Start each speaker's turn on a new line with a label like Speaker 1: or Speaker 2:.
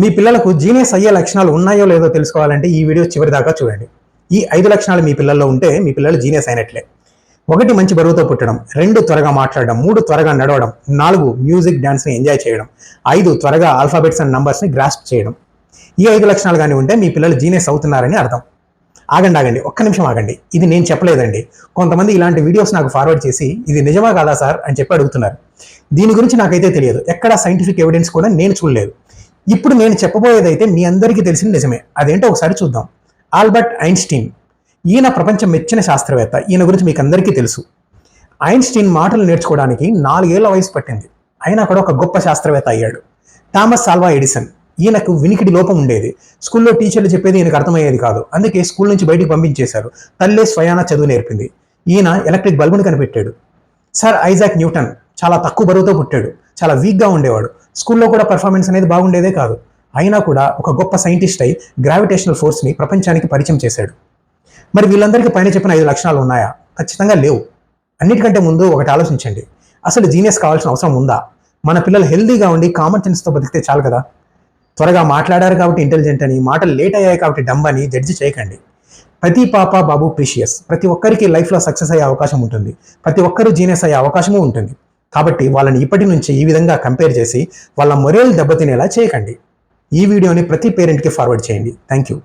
Speaker 1: మీ పిల్లలకు జీనియస్ అయ్యే లక్షణాలు ఉన్నాయో లేదో తెలుసుకోవాలంటే ఈ వీడియో చివరి దాకా చూడండి. ఈ ఐదు లక్షణాలు మీ పిల్లల్లో ఉంటే మీ పిల్లలు జీనియస్ అయినట్లే. ఒకటి మంచి బరువుతో పుట్టడం రెండు త్వరగా మాట్లాడడం మూడు త్వరగా నడవడం నాలుగు మ్యూజిక్ డాన్స్ని ఎంజాయ్ చేయడం ఐదు త్వరగా ఆల్ఫాబెట్స్ అండ్ నంబర్స్ని గ్రాస్ప్ చేయడం. ఈ ఐదు లక్షణాలు కానీ ఉంటే మీ పిల్లలు జీనియస్ అవుతున్నారని అర్థం. ఆగండి ఆగండి ఒక్క నిమిషం ఆగండి. ఇది నేను చెప్పలేదండి. కొంతమంది ఇలాంటి వీడియోస్ నాకు ఫార్వర్డ్ చేసి ఇది నిజమా కాదా సార్? అని చెప్పి అడుగుతున్నారు. దీని గురించి నాకైతే తెలియదు. ఎక్కడ సైంటిఫిక్ ఎవిడెన్స్ కూడా నేను చూడలేదు. ఇప్పుడు నేను చెప్పబోయేదైతే మీ అందరికీ తెలిసిన నిజమే. అదేంటో ఒకసారి చూద్దాం. ఆల్బర్ట్ ఐన్స్టీన్ ఈయన ప్రపంచం మెచ్చిన శాస్త్రవేత్త. ఈయన గురించి మీకు అందరికీ తెలుసు. ఐన్స్టీన్ మాటలు నేర్చుకోవడానికి నాలుగేళ్ళ వయసు పట్టింది. అయినా కూడా ఒక గొప్ప శాస్త్రవేత్త అయ్యాడు. Thomas Alva Edison. ఈయనకు వినికిడి లోపం ఉండేది. స్కూల్లో టీచర్లు చెప్పేది ఈయనకు అర్థమయ్యేది కాదు. అందుకే స్కూల్ నుంచి బయటికి పంపించేశారు. తల్లే స్వయాన చదువు నేర్పింది. ఈయన ఎలక్ట్రిక్ బల్బుని కనిపెట్టాడు. సార్ ఐజాక్ న్యూటన్ చాలా తక్కువ బరువుతో పుట్టాడు. చాలా వీక్గా ఉండేవాడు. స్కూల్లో కూడా పర్ఫార్మెన్స్ అనేది బాగుండేదే కాదు. అయినా కూడా ఒక గొప్ప సైంటిస్ట్ అయి గ్రావిటేషనల్ ఫోర్స్ని ప్రపంచానికి పరిచయం చేశాడు. మరి వీళ్ళందరికీ పైన చెప్పిన ఐదు లక్షణాలు ఉన్నాయా? ఖచ్చితంగా లేవు. అన్నిటికంటే ముందు ఒకటి ఆలోచించండి. అసలు జీనియస్ కావాల్సిన అవసరం ఉందా? మన పిల్లలు హెల్దీగా ఉండి కామన్ సెన్స్తో బతికితే చాలు కదా. త్వరగా మాట్లాడారు కాబట్టి ఇంటెలిజెంట్ అని మాటలు లేట్ అయ్యాయి కాబట్టి డంబ్ అని జడ్జి చేయకండి. ప్రతి పాప బాబు ప్రీషియస్ ప్రతి ఒక్కరికి లైఫ్లో సక్సెస్ అయ్యే అవకాశం ఉంటుంది. ప్రతి ఒక్కరూ జీనియస్ అయ్యే అవకాశము ఉంటుంది. కాబట్టి వాళ్ళని ఇప్పటి నుంచి ఈ విధంగా కంపేర్ చేసి వాళ్ళ మొరేల్ దెబ్బతినేలా చేయకండి. ఈ వీడియోని ప్రతి పేరెంట్కి ఫార్వర్డ్ చేయండి. Thank you